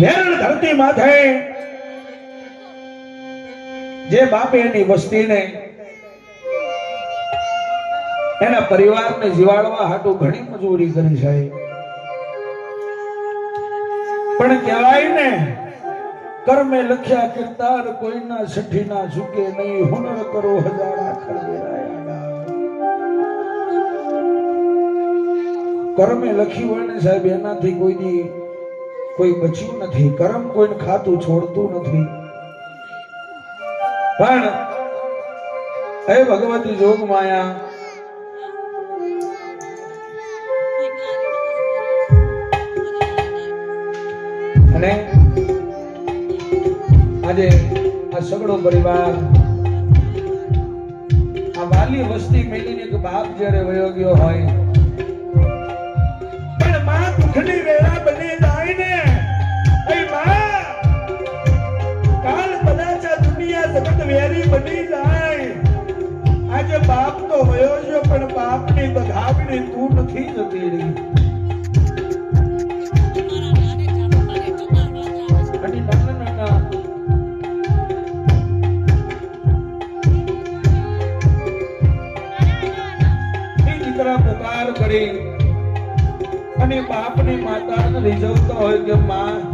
મેરણ ધરતી માથે જે બાપે એની વસ્તીને એના પરિવારને જીવાડવા હાટુ ઘણી મજૂરી કરી છે. પણ કહેવાય ને, કર્મે લખ્યા કીર્તાર કોઈના સઠીના ઝૂકે નહીં, હુનર કરો હજારા કર્મે લખ્યું હોય ને સાહેબ, એનાથી કોઈ દી કોઈ બચ્યું નથી, કરમ કોઈને ખાતું છોડતું નથી. પણ હે ભગવતી જોગ માયા અને આજે આ સગડો પરિવાર, આ વાલી વસ્તી મેલીને એક બાપ જ્યારે વયો ગયો હોય, પણ માં દુઃખની માતાને રીઝવતો હોય કે માં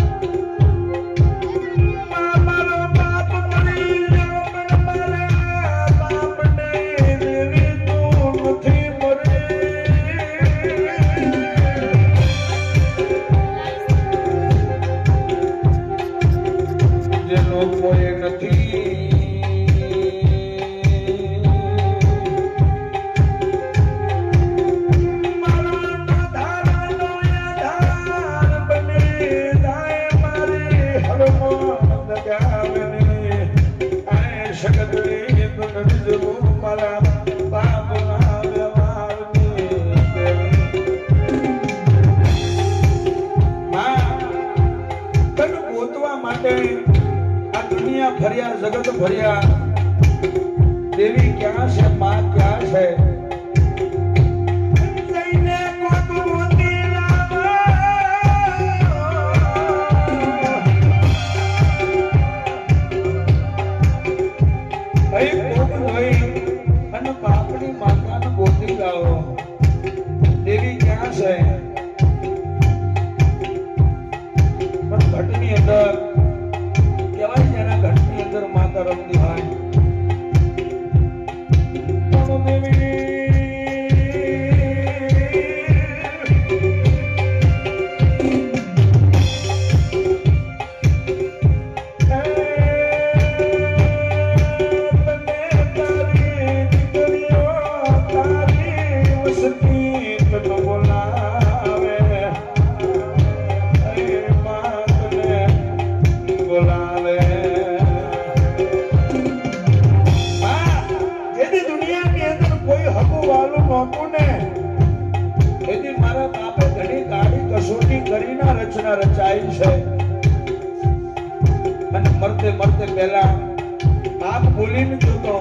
ફર્યા જગત ફર્યા દેવી ક્યાં છે માં ક્યાં છે? આ રચના રચાય છે. અને મરતે મરતે પહેલા બાપ બોલીને જતો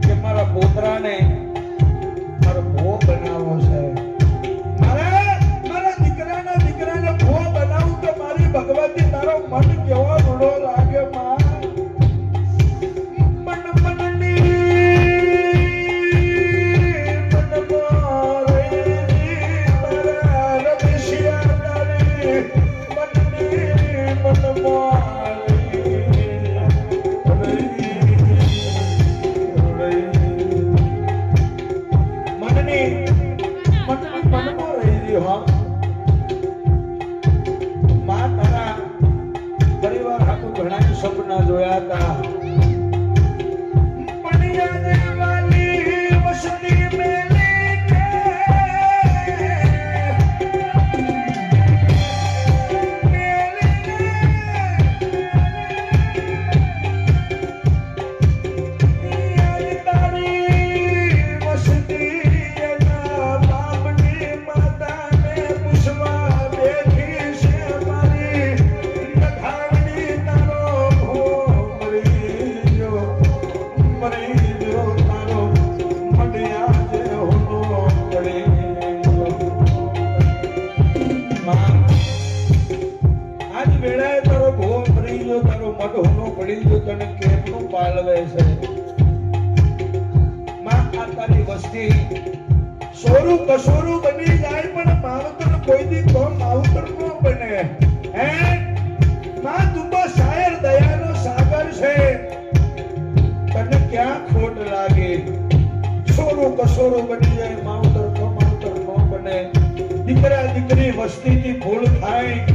કે મારા પોતરાને મારો ભો બનાવો છે. મારે, મારા દીકરાના દીકરાને ભો બનાવું તો મારી ભગવતી તારો મન કેવો વેળાએ તારો ભો મરી ગયો, તારો મઢોનો પડી ગયો, તને કેટલું પાલવે છે? માં આ તારી વસ્તી સોરું કસોરું બની જાય, પણ માવતર કોઈ દી તો માવતર નો બને. હે? માં તું તો શાયર દયાનો સાગર છે. તને ક્યાં ખોટ લાગે? સોરું કસોરું બની જાય, માવતર તો માવતર નો બને. દીકરા દીકરી વસ્તીથી ભૂલ થાય.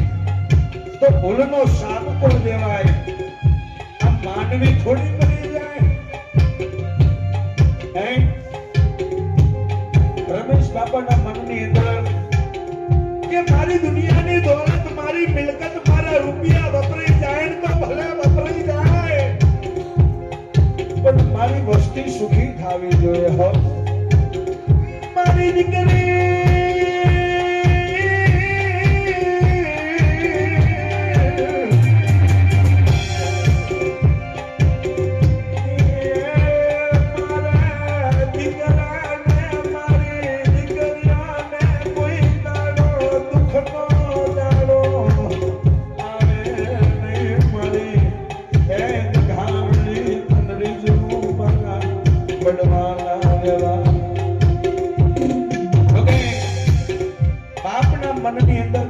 તો ભૂલનો સાપ કોણ દેવાય. આ માનવી થોડી બની જાય. રમેશ બાપાના મનની અંદર કે મારી દુનિયાની દોલત, મારી મિલકત, મારા રૂપિયા વપરાઈ જાય તો ભલે વપરાઈ જાય. પણ મારી વસ્તી સુખી થવી જોઈએ, હો. મારી દીકરી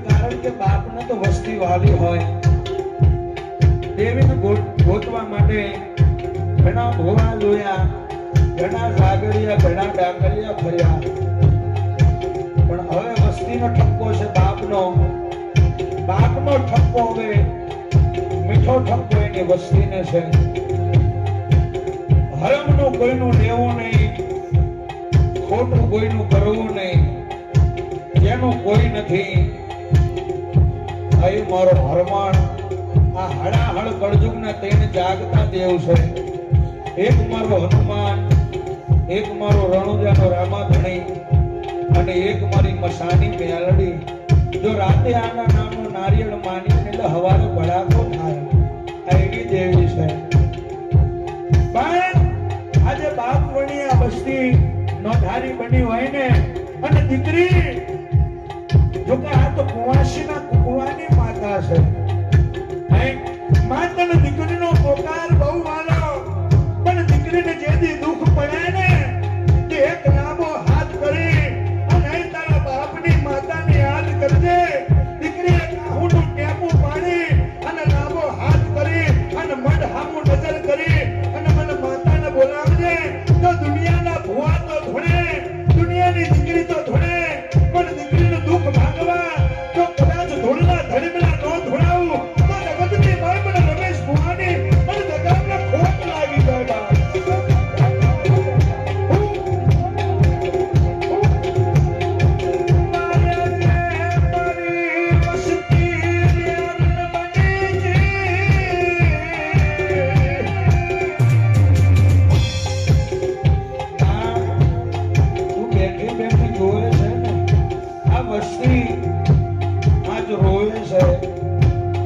કારણ કે બાપને તો વસ્તી વાલી હોય. દેવીને ગોતવા માટે ઘણા ભોવા જોયા, ઘણા સાગરિયા, ઘણા ડાંગરિયા ફર્યા. પણ હવે વસ્તીનો ઠપકો છે બાપનો. બાપનો ઠપકો હવે મીઠો ઠપકો એની વસ્તીને છે. હરમનું કોઈનું લેવું નહીં, ખોટું કોઈનું કરવું નહીં. જેનું કોઈ નથી. અહીં મારો હરમાણ આ હળાહળ કળજુગના તેણ જાગતા દેવ છે. એક મારો હનુમાન, એક મારો રણુજાનો રામાધણી અને એક મારી મસાની મેલડી. જો રાતે આના નામનો નારિયેળ માની એટલે હવાનો બળાકો થાય, આ એવી દેવી છે. આજે બાપ વણી આ વસ્તી નોંધારી બની હોય ને, અને દીકરી જો કે આ તો કુંવાસીના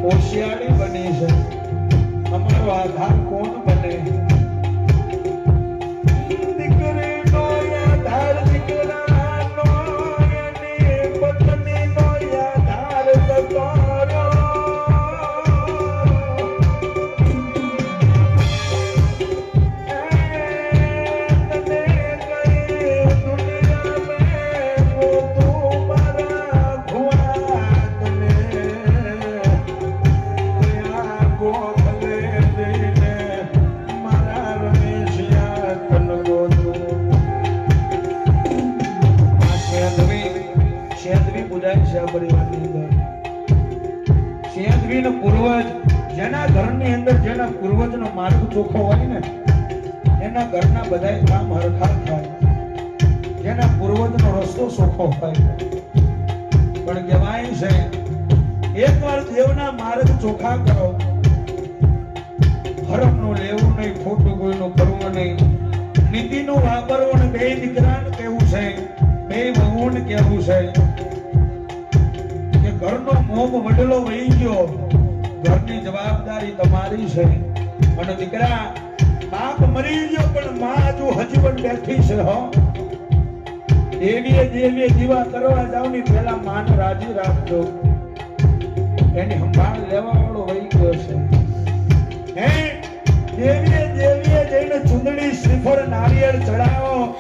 હોશિયારી બની છે. અમારો આધાર કોણ બને? એકવાર દેવના માર્ગ ચોખા કરો. હરમનું લેવું નહીં, ખોટું કોઈનું કરવું નહીં. નીતિનું વાપરવું ને બે દીકરાને કેવું છે, બે વહુને કેવું છે કે ઘરનો મોમ વડલો વહી ગયો. ઘરની જવાબદારી તમારી છે. અને દીકરા, બાપ મરી ગયો, પણ માં હજુ હજી પણ બેઠી છે, હો. દેવીએ દેવીએ દીવા કરવા જાવની પેલા માન રાજી રાખજો. એની સંભાળ લેવા વાળો વહી ગયો છે. હે? દેવીએ દેવીએ જઈને ચૂંદડી, શ્રીફળ, નારિયેળ ચડાવ્યો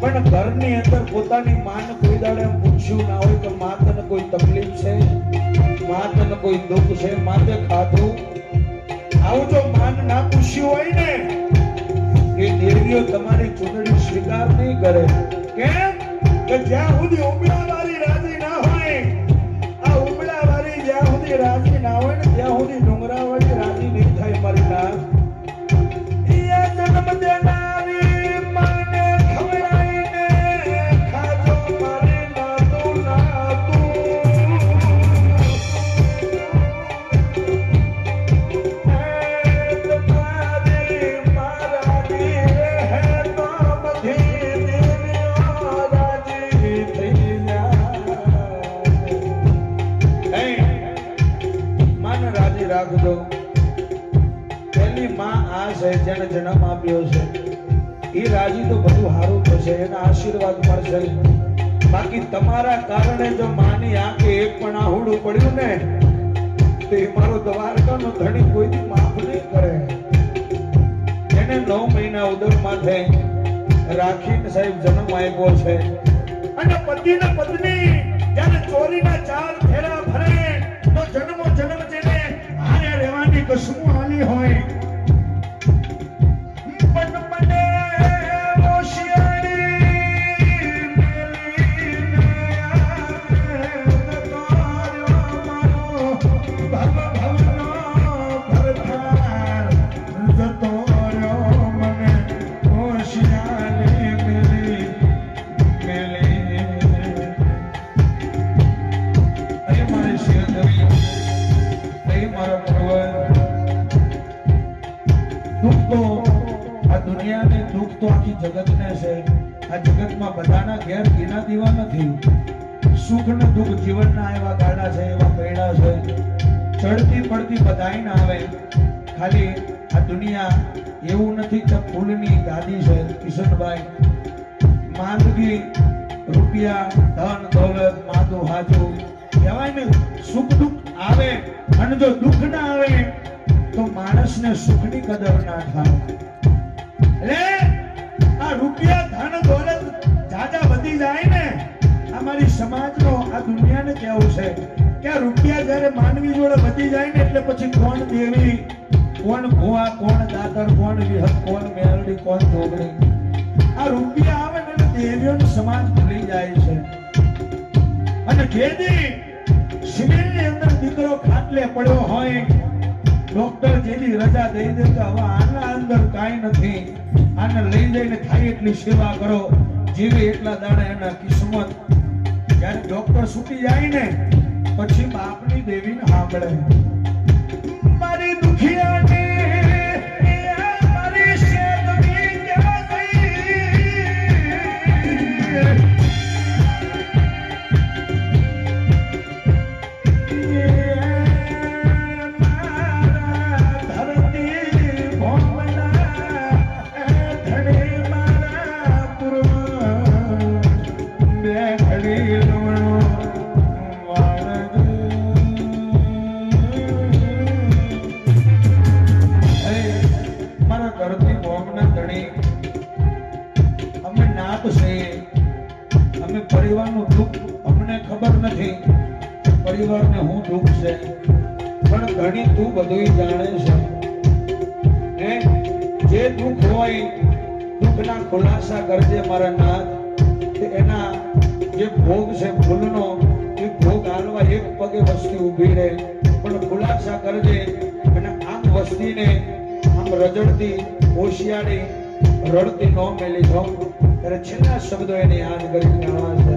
પણ ઘરની અંદર પોતાની માન કોઈ દાડે પૂછ્યું ના હોય કે મા કોઈ તકલીફ છે? મા કોઈ દુઃખ છે? માતે ખાધું? આવું જો માન ના પૂછ્યું હોય ને, એ દેવીઓ તમારી ચૂંટણી સ્વીકાર નહીં કરે. કેમ? કે જ્યાં સુધી ઉમળાવાળી રાજી રાખજો. પેલી માં આ છે જેને જન્મ આપ્યો છે. એ રાજી તો બધું સારું થશે, એના આશીર્વાદ મળશે. બાકી તમારા કારણે જો માની આંખે એક પણ આહુડું પડ્યું ને, તો એ મારો દ્વારકાનો ધણી કોઈથી માફ નહીં કરે. એને નવ મહિના ઉદર માથે રાખીને સાહેબ જન્મ આપ્યો છે. અને પતિ ને પત્ની ચોરી ચોરીના ચાર ફેરા નથી. સુખ ને દુઃખ જીવનના એવા ગાડા છે, એવા પૈડા છે. ચડતી પડતી બધાય ના આવે. ખાલી આ દુનિયા એવું નથી કે ફૂલની ગાદી છે, કિશનભાઈ. માંદગી, રૂપિયા, ધન, દોલત માદું હાચું કહેવાય ને, સુખ દુઃખ આવે અને જો દુઃખ ના આવે, તો માણસને સુખની કદર ના થાય. એટલે આ રૂપિયા, ધન, દોલત જાજા વધી જાય ને અમારી સમાજનો આ દુનિયાને કહેવું છે કે આ રૂપિયા જ્યારે માનવી જોડે વધી જાય ને એટલે પછી કોણ દેવી? કોણ ભુવા, કોણ દાદર કોણ વિહત કોણ મેરડી કોણ જોગણી આ રૂપિયા આવે ને દેવીઓનો સમાજ ભૂલી જાય છે. અને જેદી સિવિલની અંદર દીકરો ખાટલે પડ્યો હોય ડોક્ટર જેની રજા દઈ દે તો હવે આના અંદર કાંઈ નથી. આને લઈ જઈને થાય એટલી સેવા કરો. જીવે એટલા દાડા એના કિસ્મત. જ્યારે ડોક્ટર છૂટી જાય ને પછી બાપની દેવીને સાંભળે. મારી દુખિયાની પરિવારને હું દુઃખ છે, પણ ઘણી તું બધું જાણે છે. હે? જે દુઃખ હોય, દુઃખના ખુલાસા કરજે મારા નાથ. એના જે ભોગ છે, ભૂલનો, એ ભોગ હાલવા એક પગે વસ્તી ઊભી રહે. પણ ખુલાસા કરજે અને આમ વસ્તીને, આમ રજડતી હોશિયારી રડતી ન મેલી. જાઉં ત્યારે છેલ્લા શબ્દો એને યાદ કરી ગાવા છે.